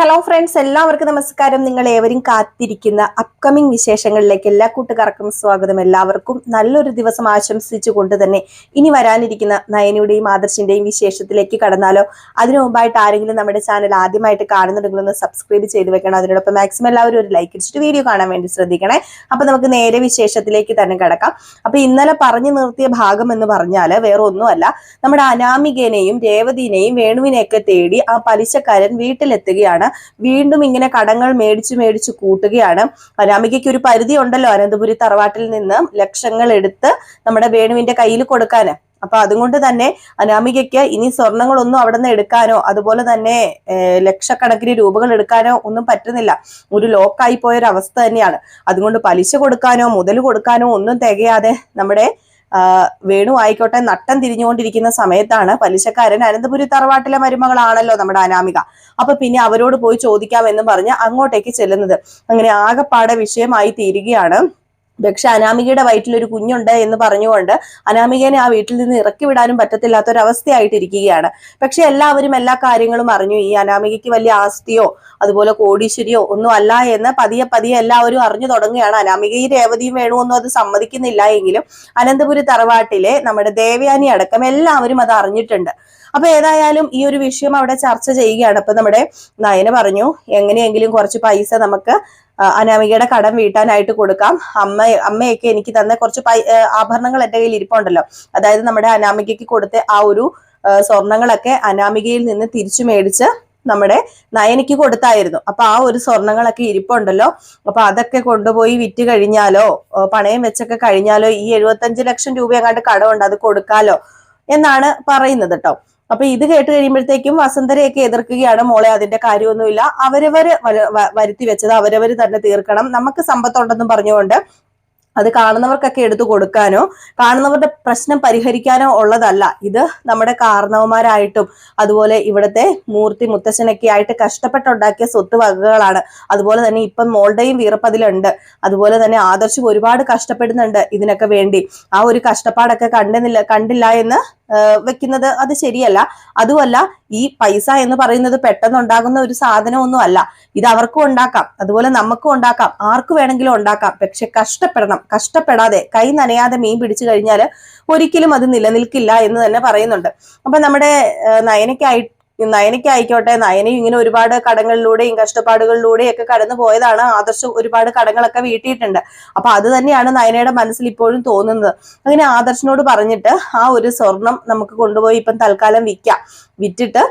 Hello friends എല്ലാവർക്കും നമസ്കാരം. നിങ്ങൾ ഏവരും കാത്തിരിക്കുന്ന അപ്കമിംഗ് വിശേഷങ്ങളിലേക്ക് എല്ലാ കൂട്ടുകാർക്കും സ്വാഗതം. എല്ലാവർക്കും നല്ലൊരു ദിവസം ആശംസിച്ചുകൊണ്ട് തന്നെ ഇനി വരാനിരിക്കുന്ന നയനയുടെയും ആദർശിന്റെയും വിശേഷത്തിലേക്ക് കടന്നാലോ. അതിനു മുമ്പായിട്ട് ആരെങ്കിലും നമ്മുടെ ചാനൽ ആദ്യമായിട്ട് കാണുന്നുണ്ടെങ്കിൽ ഒന്ന് സബ്സ്ക്രൈബ് ചെയ്ത് വെക്കണം. അതിനോടൊപ്പം മാക്സിമം എല്ലാവരും ഒരു ലൈക്ക് അടിച്ചിട്ട് വീഡിയോ കാണാൻ വേണ്ടി ശ്രദ്ധിക്കണേ. അപ്പൊ നമുക്ക് നേരെ വിശേഷത്തിലേക്ക് തന്നെ കിടക്കാം. അപ്പൊ ഇന്നലെ പറഞ്ഞു നിർത്തിയ ഭാഗം എന്ന് പറഞ്ഞാൽ വേറെ ഒന്നുമല്ല. നമ്മുടെ അനാമികേനെയും രേവതിനെയും വേണുവിനെയൊക്കെ തേടി ആ പലിശക്കാരൻ വീട്ടിലെത്തുകയാണ്. വീണ്ടും ഇങ്ങനെ കടങ്ങൾ മേടിച്ചു മേടിച്ചു കൂട്ടുകയാണ്. അനാമികയ്ക്ക് ഒരു പരിധി ഉണ്ടല്ലോ അനന്തപുരി തറവാട്ടിൽ നിന്ന് ലക്ഷങ്ങൾ എടുത്ത് നമ്മുടെ വേണുവിന്റെ കയ്യിൽ കൊടുക്കാന്. അപ്പൊ അതുകൊണ്ട് തന്നെ അനാമികയ്ക്ക് ഇനി സ്വർണങ്ങളൊന്നും അവിടെ നിന്ന് എടുക്കാനോ അതുപോലെ തന്നെ ലക്ഷക്കണക്കിന് രൂപകൾ എടുക്കാനോ ഒന്നും പറ്റുന്നില്ല. ഒരു ലോക്കായി പോയൊരവസ്ഥ തന്നെയാണ്. അതുകൊണ്ട് പലിശ കൊടുക്കാനോ മുതൽ കൊടുക്കാനോ ഒന്നും തികയാതെ നമ്മുടെ വേണു ആയിക്കോട്ടെ നട്ടം തിരിഞ്ഞുകൊണ്ടിരിക്കുന്ന സമയത്താണ് പലിശക്കാരൻ അനന്തപുരി തറവാട്ടിലെ മരുമകളാണല്ലോ നമ്മുടെ അനാമിക. അപ്പൊ പിന്നെ അവരോട് പോയി ചോദിക്കാമെന്ന് പറഞ്ഞ് അങ്ങോട്ടേക്ക് ചെല്ലുന്നത്. അങ്ങനെ ആകെപ്പാടെ വിഷയമായി തീരുകയാണ്. പക്ഷെ അനാമികയുടെ വയറ്റിൽ ഒരു കുഞ്ഞുണ്ട് എന്ന് പറഞ്ഞുകൊണ്ട് അനാമികനെ ആ വീട്ടിൽ നിന്ന് ഇറക്കി വിടാനും പറ്റത്തില്ലാത്ത ഒരു അവസ്ഥയായിട്ടിരിക്കുകയാണ് പക്ഷെ എല്ലാവരും എല്ലാ കാര്യങ്ങളും അറിഞ്ഞു. ഈ അനാമികയ്ക്ക് വലിയ ആസ്തിയോ അതുപോലെ കോടീശ്വരിയോ ഒന്നും അല്ല എന്ന് പതിയെ പതിയെ എല്ലാവരും അറിഞ്ഞു തുടങ്ങുകയാണ്. അനാമികയും രേവതിയും വേണുവൊന്നും അത് സമ്മതിക്കുന്നില്ല എങ്കിലും അനന്തപുരി തറവാട്ടിലെ നമ്മുടെ ദേവയാനി അടക്കം എല്ലാവരും അത് അറിഞ്ഞിട്ടുണ്ട്. അപ്പൊ ഏതായാലും ഈ ഒരു വിഷയം അവിടെ ചർച്ച ചെയ്യുകയാണ്. അപ്പൊ നമ്മുടെ നയന പറഞ്ഞു എങ്ങനെയെങ്കിലും കുറച്ച് പൈസ നമുക്ക് അനാമികയുടെ കടം വീട്ടാനായിട്ട് കൊടുക്കാം. അമ്മ അമ്മയൊക്കെ എനിക്ക് തന്ന കുറച്ച് ആഭരണങ്ങൾ എന്റെ കയ്യിൽ ഇരിപ്പുണ്ടല്ലോ. അതായത് നമ്മുടെ അനാമികയ്ക്ക് കൊടുത്ത ആ ഒരു സ്വർണങ്ങളൊക്കെ അനാമികയിൽ നിന്ന് തിരിച്ചു മേടിച്ച് നമ്മുടെ നയനിക്ക് കൊടുത്തായിരുന്നു. അപ്പൊ ആ ഒരു സ്വർണങ്ങളൊക്കെ ഇരിപ്പുണ്ടല്ലോ. അപ്പൊ അതൊക്കെ കൊണ്ടുപോയി വിറ്റ് കഴിഞ്ഞാലോ പണയം വെച്ചൊക്കെ കഴിഞ്ഞാലോ ഈ എഴുപത്തഞ്ച് ലക്ഷം രൂപ അങ്ങാണ്ട് കടമുണ്ട് അത് കൊടുക്കാലോ എന്നാണ് പറയുന്നത് കേട്ടോ. അപ്പൊ ഇത് കേട്ട് കഴിയുമ്പോഴത്തേക്കും വസന്തരയൊക്കെ എതിർക്കുകയാണ് മോളെ അതിന്റെ കാര്യമൊന്നുമില്ല. വ- വരുത്തി വെച്ചത് അവരവര് തന്നെ തീർക്കണം. നമുക്ക് സമ്പത്തുണ്ടെന്നും പറഞ്ഞുകൊണ്ട് അത് കാണുന്നവർക്കൊക്കെ എടുത്തു കൊടുക്കാനോ കാണുന്നവരുടെ പ്രശ്നം പരിഹരിക്കാനോ ഉള്ളതല്ല. ഇത് നമ്മുടെ കാരണവന്മാരായിട്ടും അതുപോലെ ഇവിടുത്തെ മൂർത്തി മുത്തശ്ശനൊക്കെ ആയിട്ട് കഷ്ടപ്പെട്ടുണ്ടാക്കിയ സ്വത്ത് വകകളാണ്. അതുപോലെ തന്നെ ഇപ്പം മോളുടെയും വീർപ്പതിലുണ്ട്. അതുപോലെ തന്നെ ആദർശം ഒരുപാട് കഷ്ടപ്പെടുന്നുണ്ട് ഇതിനൊക്കെ വേണ്ടി. ആ ഒരു കഷ്ടപ്പാടൊക്കെ കണ്ടില്ല കണ്ടില്ല എന്ന് വെക്കുന്നത് അത് ശരിയല്ല. അതുമല്ല ഈ പൈസ എന്ന് പറയുന്നത് പെട്ടെന്ന് ഉണ്ടാകുന്ന ഒരു സാധനമൊന്നും അല്ല ഇത് അവർക്കും ഉണ്ടാക്കാം. അതുപോലെ നമുക്കും ഉണ്ടാക്കാം. ആർക്ക് വേണമെങ്കിലും ഉണ്ടാക്കാം. പക്ഷെ കഷ്ടപ്പെടണം. കഷ്ടപ്പെടാതെ കൈ നനയാതെ മീൻ പിടിച്ചു കഴിഞ്ഞാൽ ഒരിക്കലും അത് നിലനിൽക്കില്ല എന്ന് തന്നെ പറയുന്നുണ്ട്. അപ്പൊ നമ്മുടെ ആഹ് നയനയ്ക്കായി നയനയ്ക്കായിക്കോട്ടെ നയനയും ഇങ്ങനെ ഒരുപാട് കടങ്ങളിലൂടെയും കഷ്ടപ്പാടുകളിലൂടെയും ഒക്കെ കടന്നു പോയതാണ്. ആദർശ് ഒരുപാട് കടങ്ങളൊക്കെ വീട്ടിയിട്ടുണ്ട്. അപ്പൊ അത് തന്നെയാണ് നയനയുടെ മനസ്സിൽ ഇപ്പോഴും തോന്നുന്നത്. അങ്ങനെ ആദർശിനോട് പറഞ്ഞിട്ട് ആ ഒരു സ്വർണം നമുക്ക് കൊണ്ടുപോയി ഇപ്പം തൽക്കാലം വിൽക്കാം. വിറ്റിട്ട്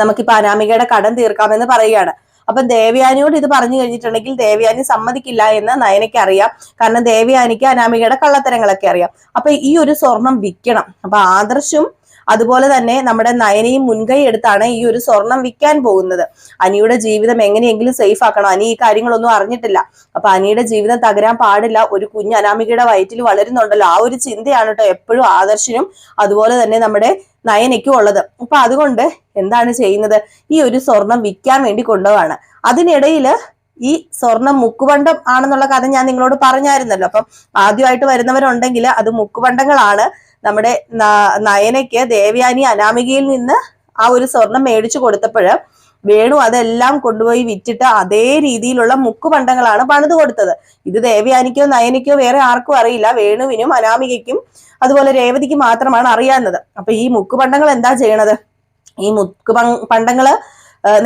നമുക്കിപ്പോ അനാമികയുടെ കടം തീർക്കാമെന്ന് പറയുകയാണ്. അപ്പൊ ദേവയാനിയോട് ഇത് പറഞ്ഞു കഴിഞ്ഞിട്ടുണ്ടെങ്കിൽ ദേവയാനി സമ്മതിക്കില്ല എന്ന് നയനയ്ക്ക് അറിയാം കാരണം ദേവയാനിക്ക് അനാമികയുടെ കള്ളത്തരങ്ങളൊക്കെ അറിയാം. അപ്പൊ ഈ ഒരു സ്വർണം വിൽക്കണം. അപ്പൊ ആദർശും അതുപോലെ തന്നെ നമ്മുടെ നയനയും മുൻകൈ എടുത്താണ് ഈ ഒരു സ്വർണം വിൽക്കാൻ പോകുന്നത്. അനിയുടെ ജീവിതം എങ്ങനെയെങ്കിലും സേഫ് ആക്കണം. അനി ഈ കാര്യങ്ങളൊന്നും അറിഞ്ഞിട്ടില്ല. അപ്പൊ അനിയുടെ ജീവിതം തകരാൻ പാടില്ല. ഒരു കുഞ്ഞ് അനാമികയുടെ വയറ്റിൽ വളരുന്നുണ്ടല്ലോ. ആ ഒരു ചിന്തയാണ് കേട്ടോ എപ്പോഴും ആദർശനും അതുപോലെ തന്നെ നമ്മുടെ നയനയ്ക്കും ഉള്ളത്. അപ്പൊ അതുകൊണ്ട് എന്താണ് ചെയ്യുന്നത്? ഈ ഒരു സ്വർണം വിൽക്കാൻ വേണ്ടി കൊണ്ടുപോവാണ്. അതിനിടയിൽ ഈ സ്വർണം മുക്കുവണ്ടം ആണെന്നുള്ള കഥ ഞാൻ നിങ്ങളോട് പറഞ്ഞായിരുന്നല്ലോ. അപ്പം ആദ്യമായിട്ട് വരുന്നവരുണ്ടെങ്കിൽ അത് മുക്കുവണ്ടങ്ങളാണ് നമ്മുടെ നയനയ്ക്ക് ദേവയാനി അനാമികയിൽ നിന്ന് ആ ഒരു സ്വർണം മേടിച്ചു കൊടുത്തപ്പോഴ് വേണു അതെല്ലാം കൊണ്ടുപോയി വിറ്റിട്ട് അതേ രീതിയിലുള്ള മുക്കുപണ്ടങ്ങളാണ് പണിത് കൊടുത്തത്. ഇത് ദേവയാനിക്കോ നയനിക്കോ വേറെ ആർക്കും അറിയില്ല. വേണുവിനും അനാമികയ്ക്കും അതുപോലെ രേവതിക്ക് മാത്രമാണ് അറിയാവുന്നത്. അപ്പൊ ഈ മുക്കുപണ്ടങ്ങൾ എന്താ ചെയ്യണത്? ഈ മുക്ക് പണ്ടങ്ങൾ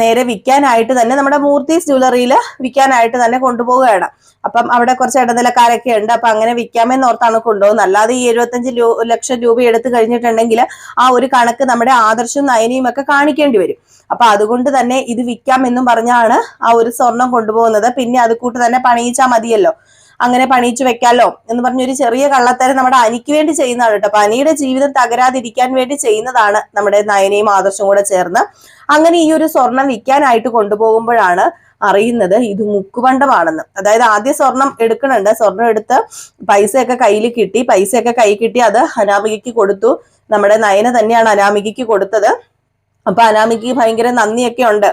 നേരെ വിൽക്കാനായിട്ട് തന്നെ നമ്മുടെ മൂർത്തീസ് ജ്വല്ലറിയിൽ വിൽക്കാനായിട്ട് തന്നെ കൊണ്ടുപോവുകയാണ്. അപ്പം അവിടെ കുറച്ച് ഇടനിലക്കാരൊക്കെ ഉണ്ട്. അപ്പൊ അങ്ങനെ വിൽക്കാമെന്ന് ഓർത്താണ് കൊണ്ടുപോകുന്നത്. അല്ലാതെ ഈ എഴുപത്തഞ്ച് ലക്ഷം രൂപ എടുത്തു കഴിഞ്ഞിട്ടുണ്ടെങ്കിൽ ആ ഒരു കണക്ക് നമ്മുടെ ആദർശവും നയനയും ഒക്കെ കാണിക്കേണ്ടി വരും. അപ്പൊ അതുകൊണ്ട് തന്നെ ഇത് വിൽക്കാമെന്നും പറഞ്ഞാണ് ആ ഒരു സ്വർണം കൊണ്ടുപോകുന്നത്. പിന്നെ അത് കൂട്ട് തന്നെ പണിയിച്ചാൽ മതിയല്ലോ. അങ്ങനെ പണിയിച്ചു വെക്കാലോ എന്ന് പറഞ്ഞൊരു ചെറിയ കള്ളത്തരം നമ്മുടെ അനിക്ക് വേണ്ടി ചെയ്യുന്നതാണ് കേട്ടോ. അപ്പൊ അനിയുടെ ജീവിതം തകരാതിരിക്കാൻ വേണ്ടി ചെയ്യുന്നതാണ് നമ്മുടെ നയനയും ആദർശവും കൂടെ ചേർന്ന് അങ്ങനെ ഈ ഒരു സ്വർണം വിൽക്കാനായിട്ട് കൊണ്ടുപോകുമ്പോഴാണ് അറിയുന്നത് ഇത് മുക്കുപണ്ടമാണെന്ന്. അതായത് ആദ്യ സ്വർണം എടുക്കണുണ്ട്. സ്വർണം എടുത്ത് പൈസയൊക്കെ കയ്യിൽ കിട്ടി. പൈസയൊക്കെ കൈ കിട്ടി. അത് അനാമികയ്ക്ക് കൊടുത്തു. നമ്മുടെ നയന തന്നെയാണ് അനാമികയ്ക്ക് കൊടുത്തത്. അപ്പൊ അനാമികയ്ക്ക് ഭയങ്കര നന്ദിയൊക്കെ ഉണ്ട്.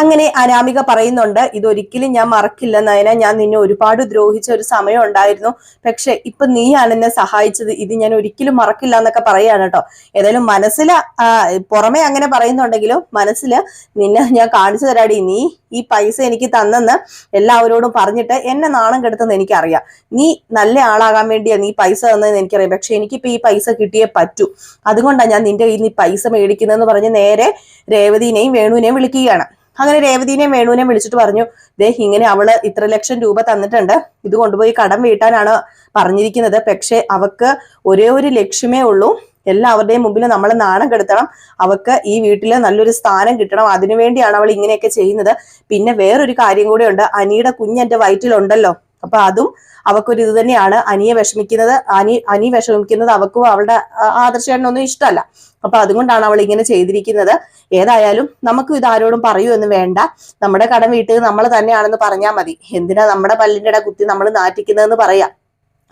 അങ്ങനെ അനാമിക പറയുന്നുണ്ട് ഇതൊരിക്കലും ഞാൻ മറക്കില്ല നയന ഞാൻ നിന്നെ ഒരുപാട് ദ്രോഹിച്ച ഒരു സമയം ഉണ്ടായിരുന്നു. പക്ഷെ ഇപ്പൊ നീയാണ് എന്നെ സഹായിച്ചത്. ഇത് ഞാൻ ഒരിക്കലും മറക്കില്ല എന്നൊക്കെ പറയാണ് കേട്ടോ. ഏതായാലും മനസ്സിൽ പുറമെ അങ്ങനെ പറയുന്നുണ്ടെങ്കിലും മനസ്സിൽ നിന്നെ ഞാൻ കാണിച്ചു തരാടി. നീ ഈ പൈസ എനിക്ക് തന്നെന്ന് എല്ലാവരോടും പറഞ്ഞിട്ട് എന്നെ നാണം കെടുത്തെന്ന് എനിക്കറിയാം. നീ നല്ല ആളാകാൻ വേണ്ടിയാ നീ പൈസ തന്നതെന്ന് എനിക്കറിയാം. പക്ഷെ എനിക്കിപ്പോ ഈ പൈസ കിട്ടിയേ പറ്റൂ. അതുകൊണ്ടാണ് ഞാൻ നിന്റെ കയ്യിൽ നീ പൈസ മേടിക്കുന്നതെന്ന് പറഞ്ഞ് നേരെ രേവതിനെയും വേണുവിനെയും വിളിക്കുകയാണ്. അങ്ങനെ രേവതിനെയും വേണുവിനെയും വിളിച്ചിട്ട് പറഞ്ഞു ദേ ഇങ്ങനെ അവൾ ഇത്ര ലക്ഷം രൂപ തന്നിട്ടുണ്ട്. ഇത് കൊണ്ടുപോയി കടം വീട്ടാനാണ് പറഞ്ഞിരിക്കുന്നത്. പക്ഷെ അവക്ക് ഒരേ ഒരു ലക്ഷ്യമേ ഉള്ളൂ. എല്ലാവരുടെയും മുമ്പിൽ നമ്മൾ നാണം കെടുത്തണം. അവക്ക് ഈ വീട്ടിൽ നല്ലൊരു സ്ഥാനം കിട്ടണം. അതിനുവേണ്ടിയാണ് അവൾ ഇങ്ങനെയൊക്കെ ചെയ്യുന്നത്. പിന്നെ വേറൊരു കാര്യം കൂടെ ഉണ്ട്. അനിയുടെ കുഞ്ഞ് എന്റെ വയറ്റിലുണ്ടല്ലോ. അപ്പൊ അതും അവക്കൊരു ഇത് തന്നെയാണ്. അനിയെ വിഷമിക്കുന്നത്. അനി അനി വിഷമിക്കുന്നത് അവക്കും അവളുടെ ആദർശേട്ടനൊന്നും ഇഷ്ടമല്ല. അപ്പൊ അതുകൊണ്ടാണ് അവൾ ഇങ്ങനെ ചെയ്തിരിക്കുന്നത്. ഏതായാലും നമുക്ക് ഇത് ആരോടും പറയൂ എന്ന് വേണ്ട. നമ്മുടെ കടം വീട്ടിൽ നമ്മൾ തന്നെയാണെന്ന് പറഞ്ഞാൽ മതി. എന്തിനാ നമ്മുടെ പല്ലിന്റെ കുത്തി നമ്മൾ നാറ്റിക്കുന്നതെന്ന് പറയാം.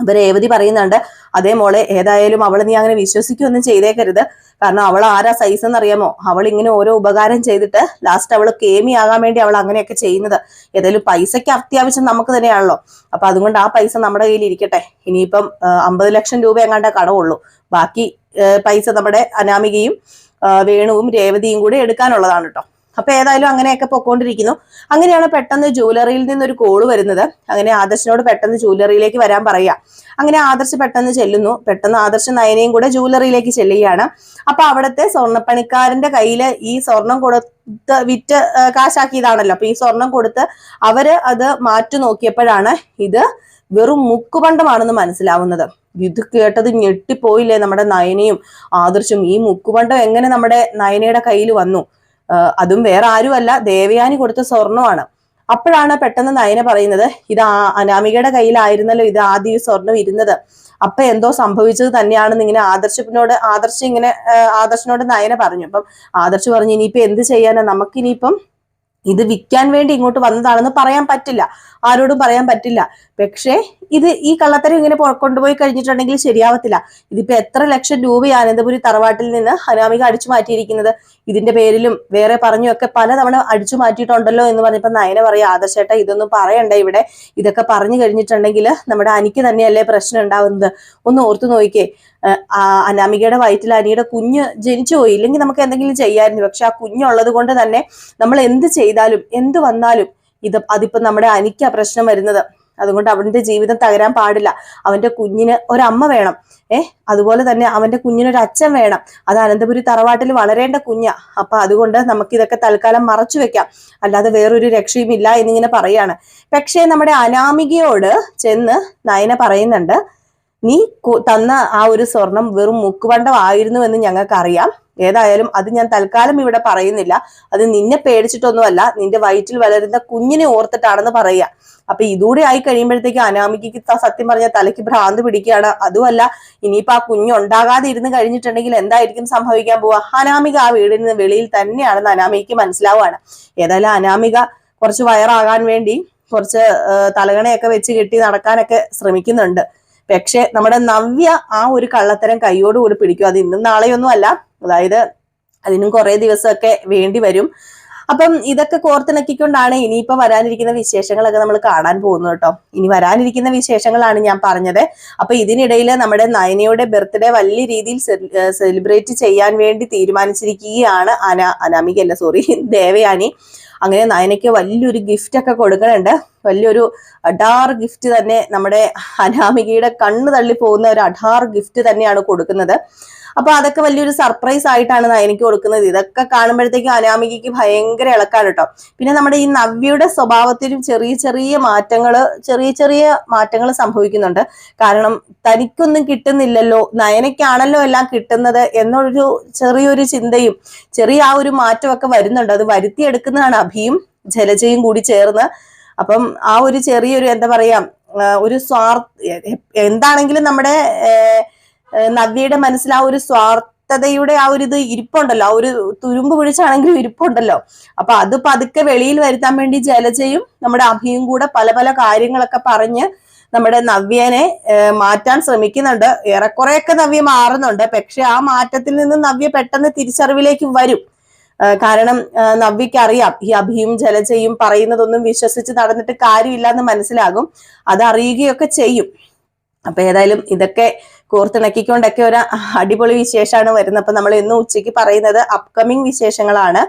അപ്പൊ രേവതി പറയുന്നുണ്ട് അതേ മോളെ ഏതായാലും അവൾ നീ അങ്ങനെ വിശ്വസിക്കുകയൊന്നും ചെയ്തേക്കരുത്. കാരണം അവൾ ആരാ സൈസ് എന്നറിയാമോ? അവൾ ഇങ്ങനെ ഓരോ ഉപകാരം ചെയ്തിട്ട് ലാസ്റ്റ് അവൾ കേമി ആകാൻ വേണ്ടി അവൾ അങ്ങനെയൊക്കെ ചെയ്യുന്നത്. ഏതായാലും പൈസയ്ക്ക് അത്യാവശ്യം നമുക്ക് തന്നെയാണല്ലോ. അപ്പൊ അതുകൊണ്ട് ആ പൈസ നമ്മുടെ കയ്യിൽ ഇരിക്കട്ടെ. ഇനിയിപ്പം അമ്പത് ലക്ഷം രൂപ എങ്ങാണ്ട കടവുള്ളൂ. ബാക്കി പൈസ നമ്മുടെ അനാമികയും വേണുവും രേവതിയും കൂടി എടുക്കാനുള്ളതാണ് കേട്ടോ അപ്പൊ ഏതായാലും അങ്ങനെയൊക്കെ പൊക്കോണ്ടിരിക്കുന്നു. അങ്ങനെയാണ് പെട്ടെന്ന് ജ്വല്ലറിയിൽ നിന്നൊരു കോൾ വരുന്നത്. അങ്ങനെ ആദർശനോട് പെട്ടെന്ന് ജ്വല്ലറിയിലേക്ക് വരാൻ പറയുക. അങ്ങനെ ആദർശ് പെട്ടെന്ന് ചെല്ലുന്നു. പെട്ടെന്ന് ആദർശ് നയനയും കൂടെ ജ്വല്ലറിയിലേക്ക് ചെല്ലുകയാണ്. അപ്പൊ അവിടുത്തെ സ്വർണപ്പണിക്കാരന്റെ കയ്യിൽ ഈ സ്വർണം കൊടുത്ത് വിറ്റ് കാശാക്കിയതാണല്ലോ. അപ്പൊ ഈ സ്വർണം കൊടുത്ത് അവർ അത് മാറ്റി നോക്കിയപ്പോഴാണ് ഇത് വെറും മുക്കുപണ്ടമാണെന്ന് മനസ്സിലാവുന്നത്. ഇത് കേട്ടത് ഞെട്ടിപ്പോയില്ലേ നമ്മുടെ നയനയും ആദർശും. ഈ മുക്കുപണ്ടം എങ്ങനെ നമ്മുടെ നയനയുടെ കയ്യിൽ വന്നു? അതും വേറെ ആരുമല്ല. ദേവയാനി കൊടുത്ത സ്വർണമാണ്. അപ്പോഴാണ് പെട്ടെന്ന് നയന പറയുന്നത് ഇത് അനാമികയുടെ കയ്യിലായിരുന്നല്ലോ ഇത് ആദ്യം സ്വർണം ഇരുന്നത്. അപ്പൊ എന്തോ സംഭവിച്ചത് തന്നെയാണെന്ന് ഇങ്ങനെ ആദർശിനോട് ആദർശ് ഇങ്ങനെ ആദർശനോട് നയന പറഞ്ഞു. അപ്പം ആദർശ് പറഞ്ഞു ഇനിയിപ്പോ എന്ത് ചെയ്യാനാ? നമുക്കിനിയിപ്പം ഇത് വിൽക്കാൻ വേണ്ടി ഇങ്ങോട്ട് വന്നതാണെന്ന് പറയാൻ പറ്റില്ല. ആരോടും പറയാൻ പറ്റില്ല. പക്ഷേ ഇത് ഈ കള്ളത്തരം ഇങ്ങനെ കൊണ്ടുപോയി കഴിഞ്ഞിട്ടുണ്ടെങ്കിൽ ശരിയാവത്തില്ല. ഇതിപ്പോ എത്ര ലക്ഷം രൂപയാണ് അനന്തപുരി തറവാട്ടിൽ നിന്ന് അനാമിക അടിച്ചു മാറ്റിയിരിക്കുന്നത്. ഇതിന്റെ പേരിലും വേറെ പറഞ്ഞൊക്കെ പലതവണ അടിച്ചു മാറ്റിയിട്ടുണ്ടല്ലോ എന്ന് പറഞ്ഞപ്പോ നയന പറയാ ആദർശേട്ട ഇതൊന്നും പറയണ്ട ഇവിടെ. ഇതൊക്കെ പറഞ്ഞു കഴിഞ്ഞിട്ടുണ്ടെങ്കിൽ നമ്മുടെ അനിക്ക് തന്നെയല്ലേ പ്രശ്നം ഉണ്ടാവുന്നത്. ഒന്ന് ഓർത്തു നോക്കിക്കേ. അനാമികയുടെ വയറ്റിൽ അനിയുടെ കുഞ്ഞ് ജനിച്ചു പോയി. ഇല്ലെങ്കിൽ നമുക്ക് എന്തെങ്കിലും ചെയ്യായിരുന്നു പക്ഷെ ആ കുഞ്ഞുള്ളത് കൊണ്ട് തന്നെ നമ്മൾ എന്ത് ചെയ്താലും എന്ത് വന്നാലും ഇത് അതിപ്പോ നമ്മുടെ അനിക്കാ പ്രശ്നം വരുന്നത്. അതുകൊണ്ട് അവന്റെ ജീവിതം തകരാൻ പാടില്ല. അവന്റെ കുഞ്ഞിന് ഒരമ്മ വേണം. ഏഹ് അതുപോലെ തന്നെ അവന്റെ കുഞ്ഞിനൊരു അച്ഛൻ വേണം. അത് അനന്തപുരി തറവാട്ടിൽ വളരേണ്ട കുഞ്ഞാ. അപ്പൊ അതുകൊണ്ട് നമുക്ക് ഇതൊക്കെ തൽക്കാലം മറച്ചു വെക്കാം. അല്ലാതെ വേറൊരു രക്ഷയും ഇല്ല എന്നിങ്ങനെ പറയാണ്. പക്ഷേ നമ്മുടെ അനാമികയോട് ചെന്ന് നയന പറയുന്നുണ്ട് നീ തന്ന ആ ഒരു സ്വർണം വെറും മുക്കുവണ്ടമായിരുന്നു എന്ന് ഞങ്ങൾക്ക് അറിയാം ഏതായാലും അത് ഞാൻ തൽക്കാലം ഇവിടെ പറയുന്നില്ല. അത് നിന്നെ പേടിച്ചിട്ടൊന്നുമല്ല. നിന്റെ വയറ്റിൽ വളരുന്ന കുഞ്ഞിനെ ഓർത്തിട്ടാണെന്ന് പറയുക. അപ്പൊ ഇതൂടെ ആയി കഴിയുമ്പോഴത്തേക്ക് അനാമികയ്ക്ക് സത്യം പറഞ്ഞ തലയ്ക്ക് ഭ്രാന്ത് പിടിക്കുകയാണ്. അതുമല്ല ഇനിയിപ്പോ ആ കുഞ്ഞുണ്ടാകാതെ ഇരുന്ന് കഴിഞ്ഞിട്ടുണ്ടെങ്കിൽ എന്തായിരിക്കും സംഭവിക്കാൻ പോവാ അനാമിക ആ വീടിൽ നിന്ന് വെളിയിൽ തന്നെയാണെന്ന് അനാമികയ്ക്ക് മനസ്സിലാവുകയാണ്. ഏതായാലും അനാമിക കുറച്ച് വയറാകാൻ വേണ്ടി കുറച്ച് തലകണയൊക്കെ വെച്ച് കെട്ടി നടക്കാനൊക്കെ ശ്രമിക്കുന്നുണ്ട്. പക്ഷെ നമ്മുടെ നവ്യ ആ ഒരു കള്ളത്തരം കൈയോടുകൂടി പിടിക്കും. അത് ഇന്നും നാളെയൊന്നും അല്ല അതായത് അതിനും കുറെ ദിവസമൊക്കെ വേണ്ടി വരും. അപ്പം ഇതൊക്കെ കോർത്തിണക്കിക്കൊണ്ടാണ് ഇനിയിപ്പോ വരാനിരിക്കുന്ന വിശേഷങ്ങളൊക്കെ നമ്മൾ കാണാൻ പോകുന്നത് കേട്ടോ. ഇനി വരാനിരിക്കുന്ന വിശേഷങ്ങളാണ് ഞാൻ പറഞ്ഞത്. അപ്പൊ ഇതിനിടയിൽ നമ്മുടെ നയനയുടെ ബർത്ത്ഡേ വലിയ രീതിയിൽ സെലിബ്രേറ്റ് ചെയ്യാൻ വേണ്ടി തീരുമാനിച്ചിരിക്കുകയാണ് അന അനാമികല്ല സോറി ദേവയാനി. അങ്ങനെ നയനയ്ക്ക് വലിയൊരു ഗിഫ്റ്റ് ഒക്കെ കൊടുക്കുന്നുണ്ട് വലിയൊരു അഡാർ ഗിഫ്റ്റ് തന്നെ നമ്മുടെ അനാമികയുടെ കണ്ണ് തള്ളി പോകുന്ന ഒരു അഡാർ ഗിഫ്റ്റ് തന്നെയാണ് കൊടുക്കുന്നത്. അപ്പൊ അതൊക്കെ വലിയൊരു സർപ്രൈസ് ആയിട്ടാണ് നയനിക്ക് കൊടുക്കുന്നത്. ഇതൊക്കെ കാണുമ്പോഴത്തേക്കും അനാമികയ്ക്ക് ഭയങ്കര ഇളക്കാണ് കേട്ടോ. പിന്നെ നമ്മുടെ ഈ നവ്യയുടെ സ്വഭാവത്തിലും ചെറിയ ചെറിയ മാറ്റങ്ങൾ ചെറിയ ചെറിയ മാറ്റങ്ങൾ സംഭവിക്കുന്നുണ്ട്. കാരണം തനിക്കൊന്നും കിട്ടുന്നില്ലല്ലോ നയനയ്ക്കാണല്ലോ എല്ലാം കിട്ടുന്നത് എന്നൊരു ചെറിയൊരു ചിന്തയും ചെറിയ ആ ഒരു മാറ്റമൊക്കെ വരുന്നുണ്ട്. അത് വരുത്തിയെടുക്കുന്നതാണ് അഭിയും ജലജയും കൂടി ചേർന്ന്. അപ്പം ആ ഒരു ചെറിയൊരു എന്താ പറയാ ഒരു സ്വാർത്ഥ എന്താണെങ്കിലും നമ്മുടെ നവ്യയുടെ മനസ്സിൽ ആ ഒരു സ്വാർത്ഥതയുടെ ആ ഒരു ഇത് ഇരിപ്പുണ്ടല്ലോ. ആ ഒരു തുരുമ്പ് പിടിച്ചാണെങ്കിലും ഇരിപ്പുണ്ടല്ലോ. അപ്പൊ അത് പതുക്കെ വെളിയിൽ വരുത്താൻ വേണ്ടി ജലജയും നമ്മുടെ അഭിയും കൂടെ പല പല കാര്യങ്ങളൊക്കെ പറഞ്ഞ് നമ്മുടെ നവ്യനെ മാറ്റാൻ ശ്രമിക്കുന്നുണ്ട്. ഏറെക്കുറെയൊക്കെ നവ്യ മാറുന്നുണ്ട്. പക്ഷെ ആ മാറ്റത്തിൽ നിന്ന് നവ്യ പെട്ടെന്ന് തിരിച്ചറിവിലേക്ക് വരും. കാരണം നവ്യക്ക് അറിയാം ഈ അഭിയും ജലജയും പറയുന്നതൊന്നും വിശ്വസിച്ച് നടന്നിട്ട് കാര്യമില്ല എന്ന് മനസ്സിലാകും. അത് അറിയുകയൊക്കെ ചെയ്യും. അപ്പൊ ഏതായാലും ഇതൊക്കെ കോർത്തിണക്കിക്കൊണ്ടൊക്കെ ഒരു അടിപൊളി വിശേഷമാണ് വരുന്നത്. അപ്പൊ നമ്മൾ ഇന്ന് ഉച്ചയ്ക്ക് പറയുന്നത് അപ്കമിങ് വിശേഷങ്ങളാണ്.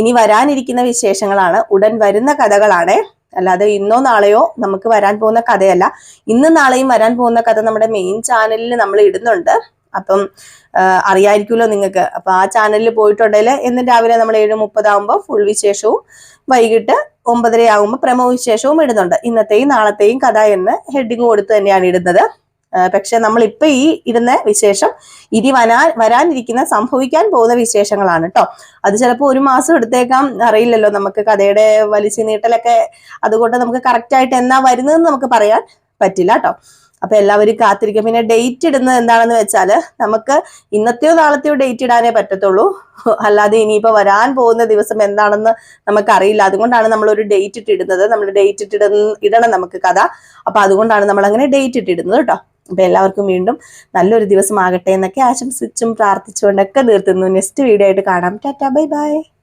ഇനി വരാനിരിക്കുന്ന വിശേഷങ്ങളാണ്. ഉടൻ വരുന്ന കഥകളാണ്. അല്ലാതെ ഇന്നോ നാളെയോ നമുക്ക് വരാൻ പോകുന്ന കഥയല്ല. ഇന്ന് നാളെയും വരാൻ പോകുന്ന കഥ നമ്മുടെ മെയിൻ ചാനലിൽ നമ്മൾ ഇടുന്നുണ്ട്. അപ്പം അറിയായിരിക്കുമല്ലോ നിങ്ങൾക്ക്. അപ്പൊ ആ ചാനലിൽ പോയിട്ടുണ്ടെങ്കിൽ എന്നും രാവിലെ നമ്മൾ ഏഴ് മുപ്പതാകുമ്പോൾ ഫുൾ വിശേഷവും വൈകിട്ട് ഒമ്പതര ആകുമ്പോൾ പ്രമോ വിശേഷവും ഇടുന്നുണ്ട്. ഇന്നത്തെയും നാളത്തെയും കഥ എന്ന് ഹെഡിങ് കൊടുത്ത് തന്നെയാണ് ഇടുന്നത്. പക്ഷെ നമ്മൾ ഇപ്പൊ ഈ ഇടുന്ന വിശേഷം ഇനി വരാൻ വരാനിരിക്കുന്ന സംഭവിക്കാൻ പോകുന്ന വിശേഷങ്ങളാണ് കേട്ടോ അത് ചിലപ്പോൾ ഒരു മാസം എടുത്തേക്കാം അറിയില്ലല്ലോ നമുക്ക് കഥയുടെ വലിച്ചു നീട്ടലൊക്കെ അതുകൊണ്ട് നമുക്ക് കറക്റ്റ് ആയിട്ട് എന്നാ വരുന്നതെന്ന് നമുക്ക് പറയാൻ പറ്റില്ല കേട്ടോ അപ്പൊ എല്ലാവരും കാത്തിരിക്കും. പിന്നെ ഡേറ്റ് ഇടുന്നത് എന്താണെന്ന് വെച്ചാൽ നമുക്ക് ഇന്നത്തെയോ നാളത്തെയോ ഡേറ്റ് ഇടാനേ പറ്റത്തുള്ളൂ. അല്ലാതെ ഇനിയിപ്പോ വരാൻ പോകുന്ന ദിവസം എന്താണെന്ന് നമുക്ക് അറിയില്ല അതുകൊണ്ടാണ് നമ്മൾ ഒരു ഡേറ്റ് ഇട്ടിടുന്നത്. നമ്മൾ ഡേറ്റ് ഇട്ടിടുന്ന ഇടണം നമുക്ക് കഥ. അപ്പൊ അതുകൊണ്ടാണ് നമ്മൾ അങ്ങനെ ഡേറ്റ് ഇട്ടിടുന്നത് കേട്ടോ അപ്പൊ എല്ലാവർക്കും വീണ്ടും നല്ലൊരു ദിവസം ആകട്ടെ എന്നൊക്കെ ആശംസിച്ചും പ്രാർത്ഥിച്ചുകൊണ്ടൊക്കെ നിർത്തുന്നു. നെക്സ്റ്റ് വീഡിയോ ആയിട്ട് കാണാം. Tata bye bye